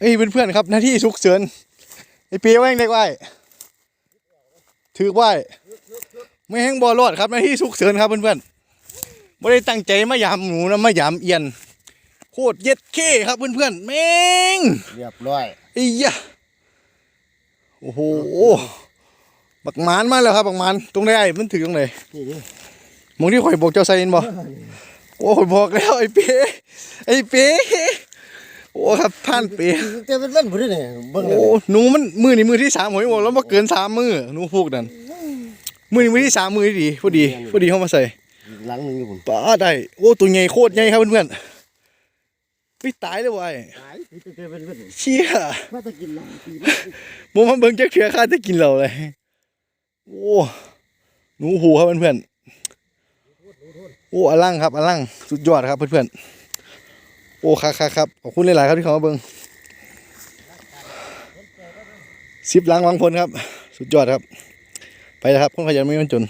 เอ้ยเพื่อนๆครับหน้าที่ฉุกเฉินไอ้ปีแม่งได้ไว้ถือไว้ไม่แห้งบอรอดครับหน้าที่ฉุกเฉินครับเพื่อนๆไม่ได้ตั้งใจมายามหนูนะมายามเอียนโคตรเย็ดเข้ครับเพื่อนๆแม่งเรียบร้อยไอ้ยะโอ้โหบักหมานมาแล้วครับบักหมานตรงไหนไอ้มันถือตรงไหนนี่ดิมองที่ข่อยบอกเจ้าไซนบ่โอ้ข่อยบอกแล้วไอ้เป๊ไอ้เป๊ โอ้ครับท่านเป๊แต่เป็นเล่นผู้ใดเนี่ยเบิ่งเลยโอ้หนูมันมือนี่มือที่สามหอยบอกแล้วมาเกินสามมือหนูพูกนั่นมือนี่มือที่สามมือที่ดีพอดีพอดีเข้ามาใส่หลังหนึงอยู่พุ่นป้าได้โอ้ตัวใหญ่โคตรใหญ่ครับเพื่อนๆไม่ตายเลยเวะไอ้ตายแต่เป็นเล่นเชี่ยมาตะกินหลังปีผมมาเบิ่งจักเถื่อข้าจะกินเราเลยโอ้หนูหูครับเพื่อนๆโอ้อลังครับอลังสุดยอดครับเพื่อนๆโอ้ครับครับครับขอบคุณหลาย ๆ ครับที่เขามาเบิ้งซิปล้างวังพลครับ สุดยอดครับ ไปแล้วครับคนขยันไม่ยอมจน